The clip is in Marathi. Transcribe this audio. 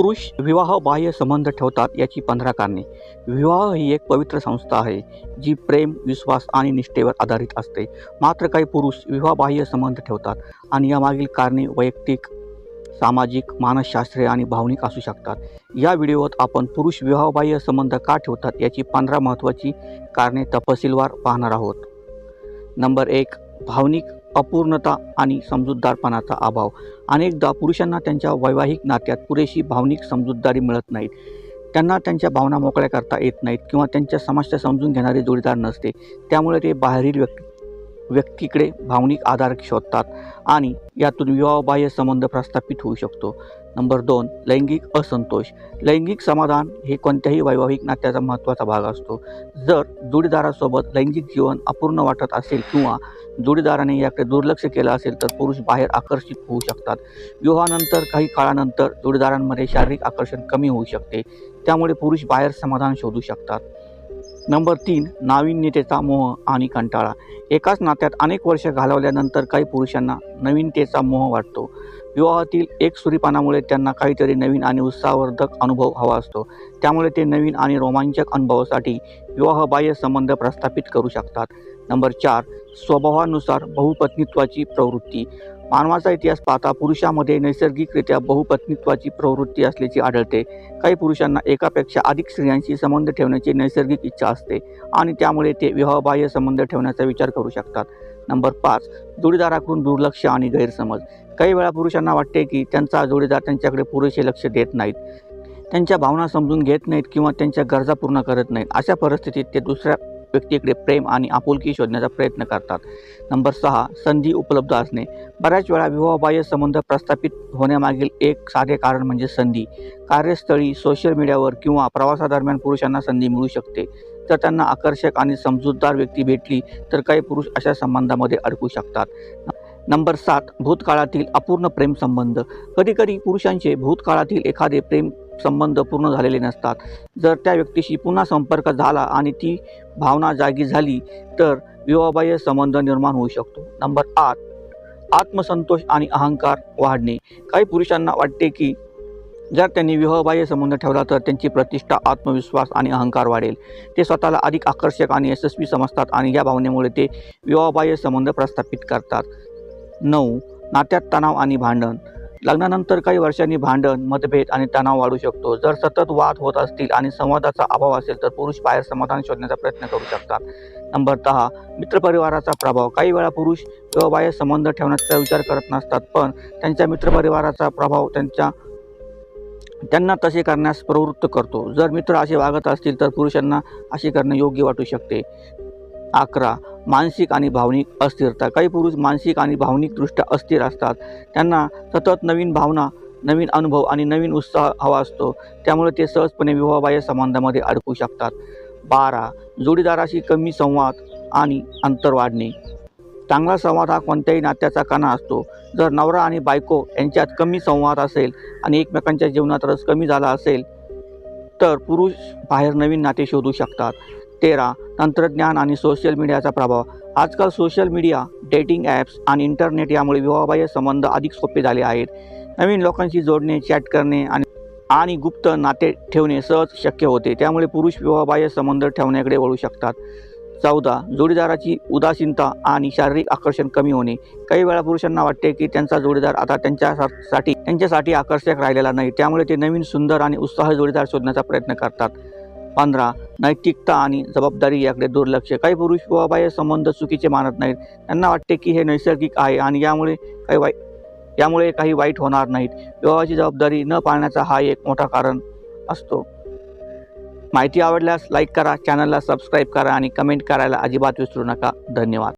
पुरुष विवाह बाह्य संबंध ठेवतात याची पंधरा कारणे. विवाह ही एक पवित्र संस्था आहे जी प्रेम विश्वास आणि निष्ठेवर आधारित असते. मात्र काही पुरुष विवाह बाह्य संबंध ठेवतात आणि यामागील कारणे वैयक्तिक सामाजिक मानसशास्त्रीय आणि भावनिक असू शकतात. या व्हिडिओत आपण पुरुष विवाहबाह्य संबंध का ठेवतात याची पंधरा महत्त्वाची कारणे तपशीलवार पाहणार आहोत. नंबर एक भावनिक अपूर्णता आणि समजूतदारपणाचा अभाव. अनेकदा पुरुषांना त्यांच्या वैवाहिक नात्यात पुरेशी भावनिक समजूतदारी मिळत नाहीत. त्यांना त्यांच्या भावना मोकळ्या करता येत नाहीत किंवा त्यांच्या समस्या समजून घेणारे जोडीदार नसते. त्यामुळे ते बाहेरील व्यक्ती व्यक्तीकडे भावनिक आधार शोधतात आणि यातून विवाहबाह्य संबंध प्रस्थापित होऊ शकतो. नंबर दोन लैंगिक असंतोष. लैंगिक समाधान हे कोणत्याही वैवाहिक नात्याचा महत्त्वाचा भाग असतो. जर जोडीदारासोबत लैंगिक जीवन अपूर्ण वाटत असेल किंवा जोडीदाराने याकडे दुर्लक्ष केलं असेल तर पुरुष बाहेर आकर्षित होऊ शकतात. विवाहानंतर काही काळानंतर जोडीदारांमध्ये शारीरिक आकर्षण कमी होऊ शकते. त्यामुळे पुरुष बाहेर समाधान शोधू शकतात. नंबर तीन नाविन्यतेचा मोह आणि कंटाळा. एकाच नात्यात अनेक वर्ष घालवल्यानंतर काही पुरुषांना नवीनतेचा मोह वाटतो. विवाहातील एक सुरीपानामुळे त्यांना काहीतरी नवीन आणि उत्साहवर्धक अनुभव हवा असतो. त्यामुळे ते नवीन आणि रोमांचक अनुभवासाठी विवाहबाह्य संबंध प्रस्थापित करू शकतात. नंबर चार स्वभावानुसार बहुपत्नीत्वाची प्रवृत्ती. मानवाचा इतिहास पाहता पुरुषामध्ये नैसर्गिकरित्या बहुपत्नीत्वाची प्रवृत्ती असल्याची आढळते. काही पुरुषांना एकापेक्षा अधिक स्त्रियांशी संबंध ठेवण्याची नैसर्गिक इच्छा असते आणि त्यामुळे ते विवाहबाह्य संबंध ठेवण्याचा विचार करू शकतात. नंबर पाच जोडीदाराकडून दुर्लक्ष आणि गैरसमज. काही वेळा पुरुषांना वाटते की त्यांचा जोडीदार त्यांच्याकडे पुरेसे लक्ष देत नाहीत. त्यांच्या भावना समजून घेत नाहीत किंवा त्यांच्या गरजा पूर्ण करत नाहीत. अशा परिस्थितीत ते दुसऱ्या व्यक्तीकडे प्रेम आणि आपुलकी शोधण्याचा प्रयत्न करतात. नंबर सहा संधी उपलब्ध असणे. बऱ्याच वेळा विवाहबाह्य संबंध प्रस्थापित होण्यामागील एक साधे कारण म्हणजे संधी. कार्यस्थळी सोशल मीडियावर किंवा प्रवासादरम्यान पुरुषांना संधी मिळू शकते. जर त्यांना आकर्षक आणि समजूतदार व्यक्ती भेटली तर काही पुरुष अशा संबंधामध्ये अडकू शकतात. नंबर सात भूतकाळातील अपूर्ण प्रेम संबंध. कधीकधी पुरुषांचे भूतकाळातील एखादे प्रेम संबंध पूर्ण झालेले नसतात. जर त्या व्यक्तीशी पुन्हा संपर्क झाला आणि ती भावना जागी झाली तर विवाहबाह्य संबंध निर्माण होऊ शकतो. नंबर आठ आत्मसंतोष आणि अहंकार वाढणे. काही पुरुषांना वाटते की जर त्यांनी विवाहबाह्य संबंध ठेवला तर त्यांची प्रतिष्ठा आत्मविश्वास आणि अहंकार वाढेल. ते स्वतःला अधिक आकर्षक आणि यशस्वी समजतात आणि या भावनेमुळे ते विवाहबाह्य संबंध प्रस्थापित करतात. नऊ नात्यात तणाव आणि भांडण. लग्नानंतर काही वर्षांनी भांडण मतभेद आणि तणाव वाढू शकतो. जर सतत वाद होत असतील आणि संवादाचा अभाव असेल तर पुरुष बाहेर समाधान शोधण्याचा प्रयत्न करू शकतात. नंबर दहा मित्रपरिवाराचा प्रभाव. काही वेळा पुरुष विवाहबाह्य संबंध ठेवण्याचा विचार करत नसतात पण त्यांच्या मित्रपरिवाराचा प्रभाव त्यांच्या त्यांना तसे करण्यास प्रवृत्त करतो. जर मित्र असे वागत असतील तर पुरुषांना असे करणे योग्य वाटू शकते. अकरा. मानसिक आणि भावनिक अस्थिरता. काही पुरुष मानसिक आणि भावनिकदृष्ट्या अस्थिर असतात. त्यांना सतत नवीन भावना नवीन अनुभव आणि नवीन उत्साह हवा असतो. त्यामुळे ते सहजपणे विवाहबाह्य संबंधामध्ये अडकू शकतात. बारा. जोडीदाराशी कमी संवाद आणि अंतर वाढणे. चांगला संवाद हा कोणत्याही नात्याचा कणा असतो. जर नवरा आणि बायको यांच्यात कमी संवाद असेल आणि एकमेकांच्या जीवनात रस कमी झाला असेल तर पुरुष बाहेर नवीन नाते शोधू शकतात. तेरा तंत्रज्ञान आणि सोशल मीडियाचा प्रभाव. आजकाल सोशल मीडिया डेटिंग ॲप्स आणि इंटरनेट यामुळे विवाहबाह्य संबंध अधिक सोपे झाले आहेत. नवीन लोकांशी जोडणे चॅट करणे आणि आणि गुप्त नाते ठेवणे सहज शक्य होते. त्यामुळे पुरुष विवाहबाह्य संबंध ठेवण्याकडे वळू शकतात. चौदा जोडीदाराची उदासीनता आणि शारीरिक आकर्षण कमी होणे. काही वेळा पुरुषांना वाटते की त्यांचा जोडीदार आता त्यांच्यासाठी त्यांच्यासाठी आकर्षक राहिलेला नाही. त्यामुळे ते नवीन सुंदर आणि उत्साह जोडीदार शोधण्याचा प्रयत्न करतात. पंधरा नैतिकता आणि जबाबदारी याकडे दुर्लक्ष. काही पुरुष विवाहबाह्य संबंध चुकीचे मानत नाहीत. त्यांना वाटते की हे नैसर्गिक आहे आणि यामुळे काही वाईट यामुळे काही वाईट होणार नाहीत. विवाहाची जबाबदारी न पाळण्याचा हा एक मोठा कारण असतो. माहिती आवडल्यास लाईक करा चॅनलला सबस्क्राईब करा आणि कमेंट करायला अजिबात विसरू नका. धन्यवाद.